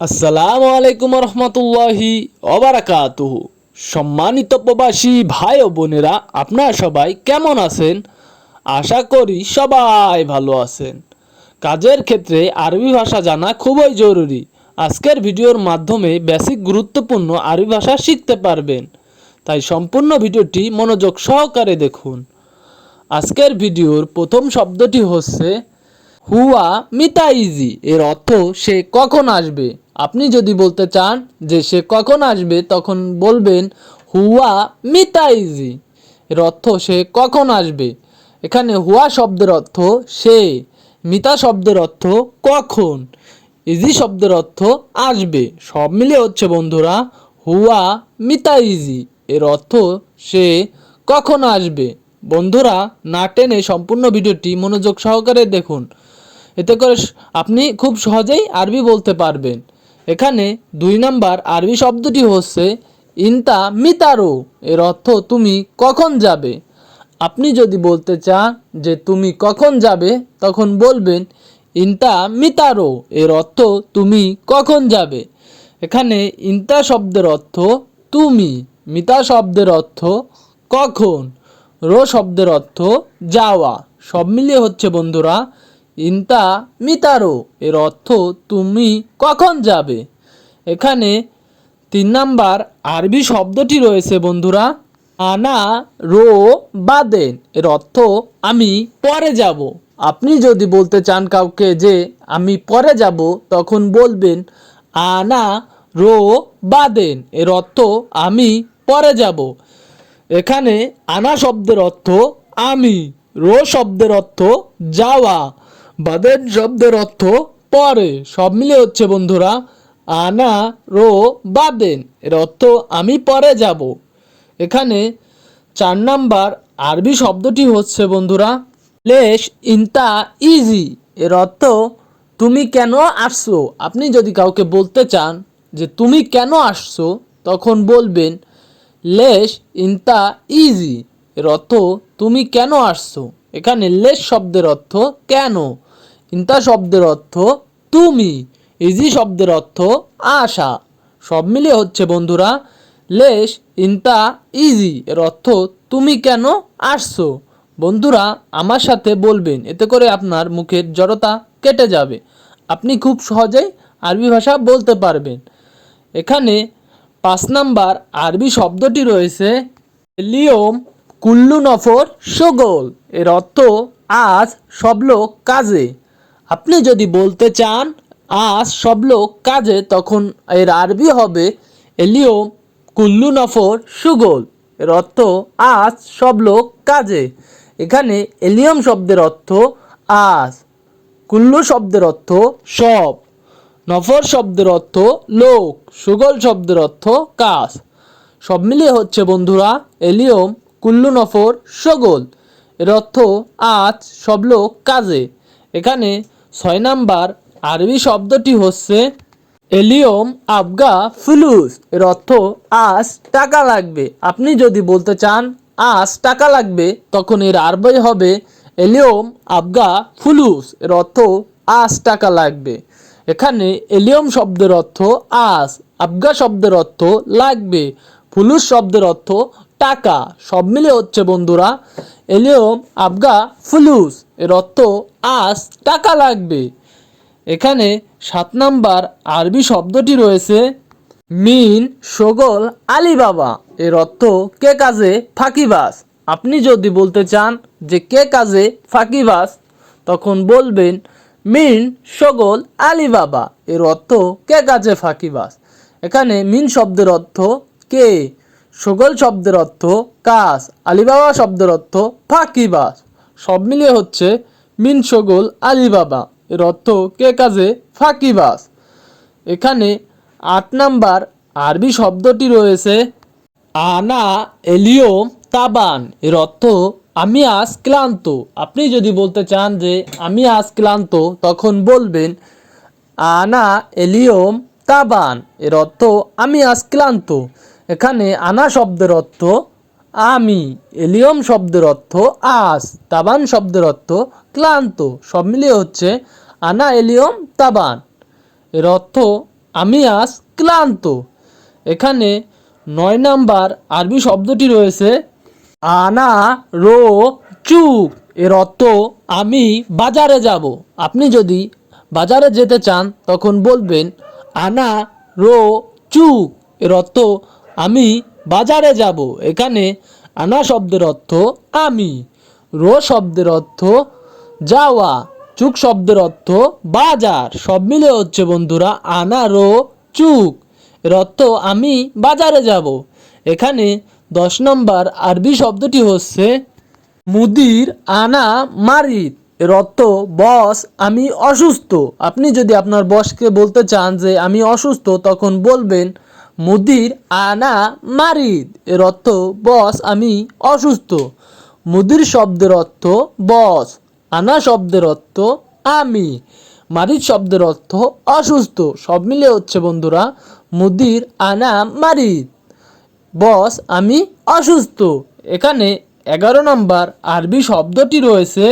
আসসালামু আলাইকুম রহমতুল্লাহি অবরাকাতুহু সম্মানিত প্রবাসী ভাই ও বোনেরা, আপনারা সবাই কেমন আছেন? আশা করি সবাই ভালো আছেন। কাজের ক্ষেত্রে আরবি ভাষা জানা খুবই জরুরি। আজকের ভিডিওর মাধ্যমে বেসিক গুরুত্বপূর্ণ আরবি ভাষা শিখতে পারবেন। তাই সম্পূর্ণ ভিডিওটি মনোযোগ সহকারে দেখুন। আজকের ভিডিওর প্রথম শব্দটি হচ্ছে হুয়া মিতাইজি এর অর্থ সে কখন আসবে। আপনি যদি বলতে চান যে সে কখন আসবে, তখন বলবেন হুয়া মিতাইজি। এর অর্থ সে কখন আসবে। এখানে হুয়া শব্দের অর্থ সে, মিতা শব্দের অর্থ কখন, ইজি শব্দের অর্থ আসবে। সব মিলিয়ে হচ্ছে বন্ধুরা, হুয়া মিতাইজি, এর অর্থ সে কখন আসবে। বন্ধুরা, না টেনে সম্পূর্ণ ভিডিওটি মনোযোগ সহকারে দেখুন। এতে করে আপনি খুব সহজেই আরবি বলতে পারবেন। এখানে দুই নাম্বার আরবি শব্দটি হচ্ছে ইনতা মিতারো এর অর্থ তুমি কখন যাবে। আপনি যদি বলতে চান যে তুমি কখন যাবে, তখন বলবেন ইনতা মিতারো এর অর্থ তুমি কখন যাবে। এখানে ইনতা শব্দের অর্থ তুমি, মিতা শব্দের অর্থ কখন, রো শব্দের অর্থ যাওয়া। সব মিলিয়ে হচ্ছে বন্ধুরা ইনতা মিতারো, এর অর্থ তুমি কখন যাবে? এখানে তিন নাম্বার আরবি শব্দটি রয়েছে বন্ধুরা, আনা রো বাদেন, এর অর্থ আমি পরে যাব। আপনি যদি বলতে চান কাউকে যে আমি পরে যাব, তখন বলবেন, আনা রো বাদেন, এর অর্থ আমি পরে যাব। এখানে আনা শব্দের অর্থ আমি, রো শব্দের অর্থ যাওয়া। বাদেন শব্দের অর্থ পরে। সব মিলে হচ্ছে, বন্ধুরা, আনা রো বাদেন। এর অর্থ, আমি পরে যাব। এখানে চার নাম্বার আরবি শব্দটি হচ্ছে, বন্ধুরা, লেশ ইনতা ইজি। এর অর্থ, তুমি কেন আসছো? আপনি যদি কাউকে বলতে চান যে, তুমি কেন আসছো? তখন বলবেন, লেশ ইনতা ইজি। এর অর্থ, তুমি কেন আসছো? এখানে লেশ শব্দের অর্থ, কেন? ইনতা শব্দের অর্থ তুমি। ইজি শব্দের অর্থ আশা। সব মিলিয়ে হচ্ছে বন্ধুরা, লেশ, ইনতা, ইজি। এর অর্থ তুমি কেন আসছো? বন্ধুরা, আমার সাথে বলবেন, এতে করে আপনার মুখের জড়তা কেটে যাবে। আপনি খুব সহজেই আরবি ভাষা বলতে পারবেন। এখানে পাঁচ নাম্বার আরবি শব্দটি রয়েছে লিওম কুল্লু নফর সগোল এর অর্থ আজ সব লোক কাজে। আপনি যদি বলতে চান, আজ সব লোক কাজে, তখন এর আরবি হবে এলিওম কুল্লু নফর সুগোল। এর অর্থ, আজ সব লোক কাজে। এখানে এলিয়ম শব্দের অর্থ, আজ। কুল্লু শব্দের অর্থ, সব। নফর শব্দের অর্থ, লোক। সুগল শব্দের অর্থ, কাজ। সব মিলিয়ে হচ্ছে, বন্ধুরা, এলিয়ম কুল্লু নফর সগোল। এর অর্থ, আজ সব লোক কাজে। এখানে ছয় নাম্বার আরবি শব্দটি হচ্ছে এলিয়ম, আবগা, ফুলুস। এর অর্থ আজ টাকা লাগবে। আপনি যদি বলতে চান আজ টাকা লাগবে, তখন এর আরবি হবে এলিয়ম, আবগা, ফুলুস। এর অর্থ আজ টাকা লাগবে। এখানে এলিয়ম শব্দের অর্থ আজ আবগা শব্দের অর্থ লাগবে। ফুলুস শব্দের অর্থ টাকা, সব মিলে হচ্ছে বন্ধুরা এলিয়ম আবগা ফুলুস, এর অর্থ আজ টাকা লাগবে। এখানে সাত নাম্বার আরবি শব্দটি রয়েছে, মিন, সগল, আলিবাবা, এর অর্থ কে কাজে? ফাঁকিবাস আপনি যদি বলতে চান যে কে কাজে? ফাঁকিবাস তখন বলবেন মিন, সগল, আলিবাবা, এর অর্থ কে কাজে? ফাঁকিবাস এখানে মিন শব্দের অর্থ কে? সগল শব্দের অর্থ কাজ, আলিবাবা শব্দের অর্থ ফাঁকিবাজ সব মিলিয়ে হচ্ছে মিন সগল আলিবাবা। এর অর্থ কে কাজে? ফাঁকিবাজ এখানে আট নাম্বার আরবি শব্দটি রয়েছে আনা এলিয়ম তাবান। এর অর্থ আমি আজ ক্লান্ত। আপনি যদি বলতে চান যে আমি আজ ক্লান্ত, তখন বলবেন আনা এলিয়ম তাবান। এর অর্থ আমি আজ ক্লান্ত। এখানে আনা শব্দের অর্থ আমি, এলিয়ম শব্দের অর্থ আজ তাবান শব্দের অর্থ ক্লান্ত। সব মিলিয়ে হচ্ছে আনা, এলিয়ম, তাবান। এর অর্থ আমি আজ ক্লান্ত। এখানে নয় নাম্বার আরবি শব্দটি রয়েছে আনা, রো, চুপ। এর অর্থ আমি বাজারে যাব। আপনি যদি বাজারে যেতে চান, তখন বলবেন আনা, রো, চুপ। এর অর্থ আমি বাজারে যাব। এখানে আনা শব্দের অর্থ আমি, রো শব্দের অর্থ যাওয়া, চুক শব্দের অর্থ বাজার। সব মিলে হচ্ছে বন্ধুরা আনা, রো, চুক। এর অর্থ আমি বাজারে যাব। এখানে দশ নম্বর আরবি শব্দটি হচ্ছে মুদির আনা, মারিদ। এর অর্থ, বস, আমি অসুস্থ। আপনি যদি আপনার বসকে বলতে চান যে, আমি অসুস্থ, তখন বলবেন মুদির আনা মারিদ। এর অর্থ, বস, আমি অসুস্থ। মুদির শব্দের অর্থ, বস। আনা শব্দের অর্থ, আমি। মারিদ শব্দের অর্থ, অসুস্থ। সব মিলে হচ্ছে, বন্ধুরা, মুদির আনা মারিদ। বস, আমি অসুস্থ। এখানে এগারো নম্বর আরবি শব্দটি রয়েছে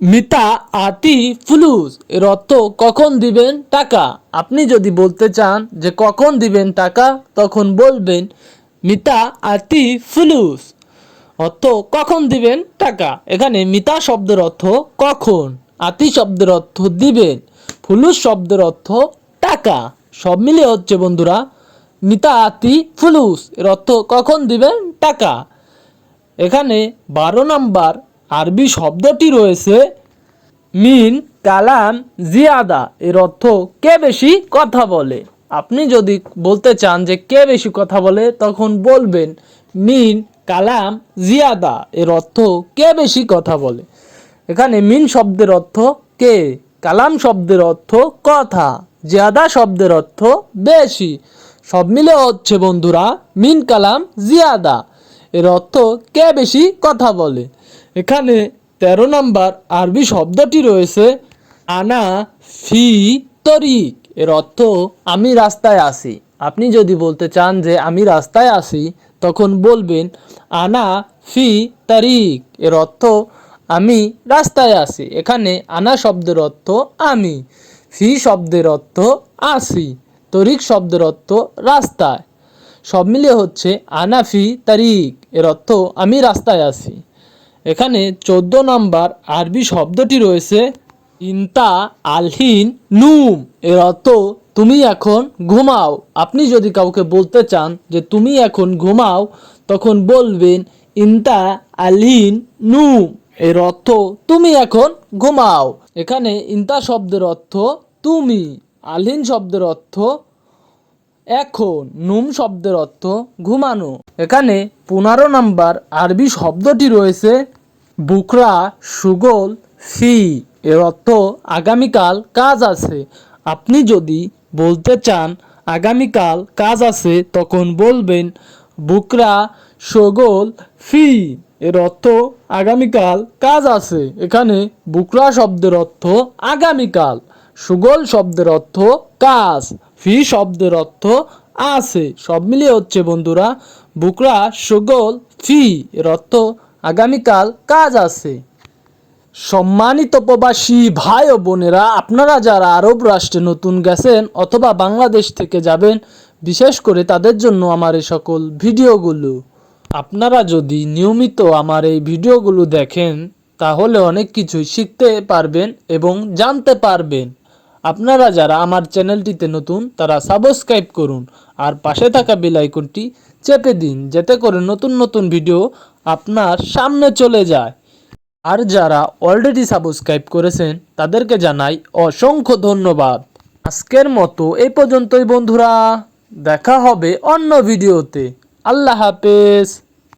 মিতা, আতি, ফুলুস এর অর্থ কখন দিবেন টাকা? আপনি যদি বলতে চান যে কখন দিবেন টাকা, তখন বলবেন, মিতা, আতি, ফুলুস। অর্থ কখন দিবেন টাকা? এখানে মিতা শব্দের অর্থ কখন, আতি শব্দের অর্থ দিবেন, ফুলুস শব্দের অর্থ টাকা। সব মিলে হচ্ছে বন্ধুরা, মিতা, আতি, ফুলুস এর অর্থ কখন দিবেন টাকা? এখানে বারো নাম্বার আরবি শব্দটি রয়েছে মিন, কালাম, জিয়াদা। এর অর্থ কে বেশি কথা বলে? আপনি যদি বলতে চান যে কে বেশি কথা বলে, তখন বলবেন মিন, কালাম, জিয়াদা। এর অর্থ কে বেশি কথা বলে? এখানে মিন শব্দের অর্থ কে, কালাম শব্দের অর্থ কথা, জিয়াদা শব্দের অর্থ বেশি। সব মিলে হচ্ছে বন্ধুরা, মিন, কালাম, জিয়াদা। এর অর্থ কে বেশি কথা বলে? এখানে তেরো নম্বর আরবি শব্দটি রয়েছে আনা ফি তরিক এর অর্থ, আমি রাস্তায় আসি আপনি যদি বলতে চান যে, আমি রাস্তায় আসি তখন বলবেন আনা ফি তারিক এর অর্থ, আমি রাস্তায় আসি এখানে আনা শব্দের অর্থ, আমি। ফি শব্দের অর্থ, আসি। তরিক শব্দের অর্থ, রাস্তায়। সব মিলিয়ে হচ্ছে আনাফি তারিক এর অর্থ, আমি রাস্তায় আছি। এখানে চোদ্দ নম্বর আরবি শব্দটি রয়েছে ইন্তা আলহিন নুম। এর অর্থ, তুমি এখন ঘুমাও। আপনি যদি কাউকে বলতে চান যে, তুমি এখন ঘুমাও, তখন বলবেন, ইন্তা আলহিন নুম। এর অর্থ, তুমি এখন ঘুমাও। এখানে ইন্তা শব্দের অর্থ, তুমি। আলহিন শব্দের অর্থ এখন নুম শব্দের অর্থ ঘুমানো। এখানে পনেরো নাম্বার আরবি শব্দটি রয়েছে বুকরা, সুগল, ফি। এর অর্থ আগামীকাল কাজ আছে। আপনি যদি বলতে চান আগামীকাল কাজ আছে, তখন বলবেন বুকরা, সগোল, ফি। এর অর্থ আগামীকাল কাজ আছে। এখানে বুকরা শব্দের অর্থ আগামীকাল, সুগল শব্দের অর্থ কাজ। ফি শব্দের অর্থ আছে। সব মিলিয়ে হচ্ছে বন্ধুরা, বুকরা সুগল ফি এর অর্থ আগামীকাল কাজ আছে। সম্মানিত প্রবাসী ভাই ও বোনেরা, আপনারা যারা আরব রাষ্ট্রে নতুন গেছেন অথবা বাংলাদেশ থেকে যাবেন, বিশেষ করে তাদের জন্য আমার এই সকল ভিডিওগুলো। আপনারা যদি নিয়মিত আমার এই ভিডিওগুলো দেখেন, তাহলে অনেক কিছুই শিখতে পারবেন এবং জানতে পারবেন। আপনারা যারা আমার চ্যানেলটিতে নতুন, তারা সাবস্ক্রাইব করুন আর পাশে থাকা বেল আইকনটি চেপে দিন, যাতে করে নতুন নতুন ভিডিও আপনার সামনে চলে যায়। আর যারা অলরেডি সাবস্ক্রাইব করেছেন, তাদেরকে জানাই অসংখ্য ধন্যবাদ। আজকের মতো এই পর্যন্তই বন্ধুরা, দেখা হবে অন্য ভিডিওতে। আল্লাহ হাফেজ।